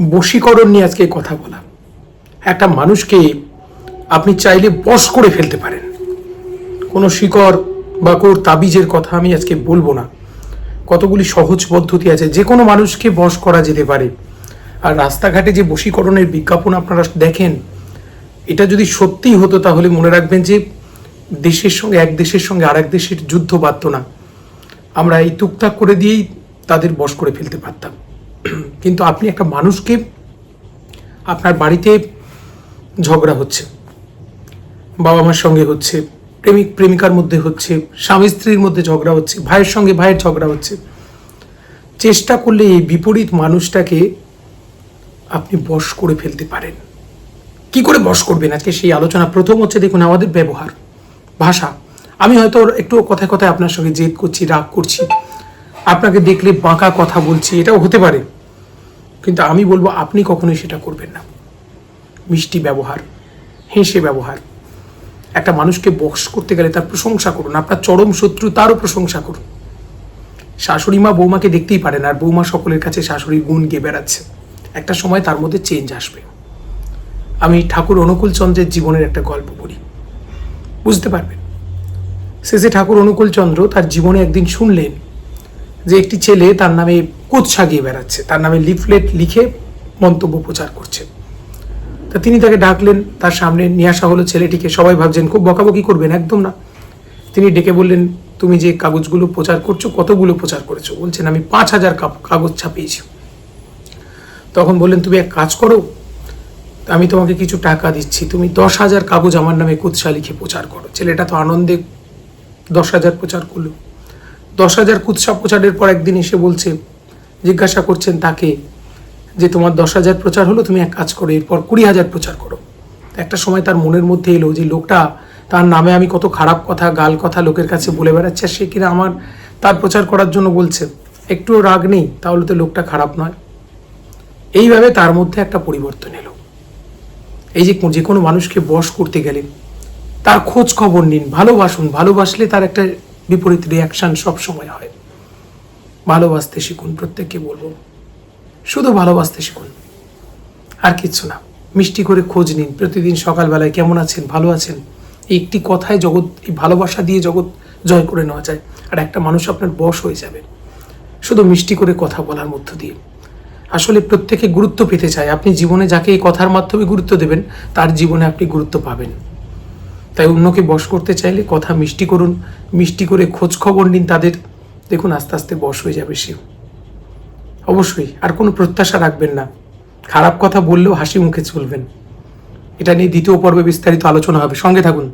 বশীকরণ নিয়ে আজকে কথা বলা। একটা মানুষকে আপনি চাইলে বশ করে ফেলতে পারেন। কোনো শিকড় বা কোর তাবিজের কথা আমি আজকে বলব না। কতগুলি সহজ পদ্ধতি আছে, যে কোনো মানুষকে বশ করা যেতে পারে। আর রাস্তাঘাটে যে বশীকরণের বিজ্ঞাপন আপনারা দেখেন, এটা যদি সত্যিই হতো তাহলে মনে রাখবেন যে দেশের সঙ্গে, এক দেশের সঙ্গে আর এক দেশের যুদ্ধ বাধ্য না। আমরা এই টুকটাক করে দিয়েই তাদের বশ করে ফেলতে পারতাম। কিন্তু আপনি একটা মানুষকে আপনার বাড়িতে ঝগড়া হচ্ছে বাবা মার সঙ্গে হচ্ছে, প্রেমিক, প্রেমিকার মধ্যে হচ্ছে, স্বামী স্ত্রীর মধ্যে ঝগড়া হচ্ছে, ভাইয়ের সঙ্গে ভাইয়ের ঝগড়া হচ্ছে। চেষ্টা করলে এই বিপরীত মানুষটাকে আপনি বশ করে ফেলতে পারেন। কি করে বশ করবেন? আজকে সেই আলোচনা প্রথম হচ্ছে দেখুন আমাদের ব্যবহার, ভাষা। আমি হয়তো একটু কথায় কথায় আপনার সঙ্গে জেদ করছি, রাগ করছি। আপনাকে দেখলে বাঁকা কথা বলছি, এটাও হতে পারে। কিন্তু আমি বলব, আপনি কখনোই সেটা করবেন না। মিষ্টি ব্যবহার, হেসে ব্যবহার। একটা মানুষকে বক্স করতে গেলে তার প্রশংসা করুন, আপনার চরম শত্রু তারও প্রশংসা করুন। শাশুড়ি মা বৌমাকে দেখতেই পারেন, আর বৌমা সকলের কাছে শাশুড়ির গুণ গিয়ে বেড়াচ্ছে। একটা সময় তার মধ্যে চেঞ্জ আসবে। আমি ঠাকুর অনুকূল চন্দ্রের জীবনের একটা গল্প পড়ি বুঝতে পারবেন? শেষে ঠাকুর অনুকূল চন্দ্র তার জীবনে একদিন শুনলেন যে একটি ছেলে তার নামে কোচ সাগিয়ে বেড়াচ্ছে, তার নামে লিফলেট লিখে মন্তব্য প্রচার করছে। তা তিনি তাকে ডাকলেন, তার সামনে নিয়ে আসা হলো ছেলেটিকে। সবাই ভাবছেন, খুব বকাবকি করবেন, একদম না। তিনি ডেকে বললেন, তুমি যে কাগজগুলো প্রচার করছ, কতগুলো প্রচার করেছ? বলছেন, আমি পাঁচ হাজার কাগজ ছাপিয়েছি। তখন বললেন, তুমি এক কাজ করো, আমি তোমাকে কিছু টাকা দিচ্ছি। তুমি দশ হাজার কাগজ আমার নামে কুৎসা লিখে প্রচার করো। ছেলেটা তো আনন্দে দশ হাজার প্রচার করল। দশ হাজার কুৎসা প্রচারের পর একদিন এসে বলছে, জিজ্ঞাসা করছেন তাকে যে তোমার দশ হাজার প্রচার হলো, তুমি এক কাজ করো, এরপর কুড়ি হাজার প্রচার করো। একটা সময় তার মনের মধ্যে এলো যে লোকটা তার নামে আমি কত খারাপ কথা, গাল কথা লোকের কাছে বলে বেড়াচ্ছে, সে কিনা আমার তার প্রচার করার জন্য বলছে, একটুও রাগ নেই, তাহলে তো লোকটা খারাপ নয়। এইভাবে তার মধ্যে একটা পরিবর্তন এলো। এই যে যে কোনো মানুষকে বশ করতে গেলে তার খোঁজ খবর নিন, ভালোবাসুন, ভালোবাসলে তার একটা বিপরীত রিয়াকশন সব সময় হয়। ভালোবাসতে শিখুন, প্রত্যেককে বলব। শুধু ভালোবাসতে শিখুন। আর কিচ্ছু না। মিষ্টি করে খোঁজ নিন। প্রতিদিন সকালবেলায় কেমন আছেন? ভালো আছেন? একটি কথায় জগৎ, এই ভালোবাসা দিয়ে জগৎ জয় করে নেওয়া যায়। আর একটা মানুষ আপনার বশ হয়ে যাবে। শুধু মিষ্টি করে কথা বলার মধ্য দিয়ে। আসলে প্রত্যেকে গুরুত্ব পেতে চায়। আপনি জীবনে যাকে এই কথার মাধ্যমে গুরুত্ব দেবেন, তার জীবনে আপনি গুরুত্ব পাবেন। তাই অন্যকে বশ করতে চাইলে কথা মিষ্টি করুন। মিষ্টি করে খোঁজ খবর নিন তাদের। দেখুন, আস্তে আস্তে বশ হয়ে যাবে সে অবশ্যই, আর কোনো প্রত্যাশা রাখবেন না। খারাপ কথা বললেও হাসি মুখে চলবেন। এটা নিয়ে দ্বিতীয় পর্বে বিস্তারিত আলোচনা হবে। সঙ্গে থাকুন।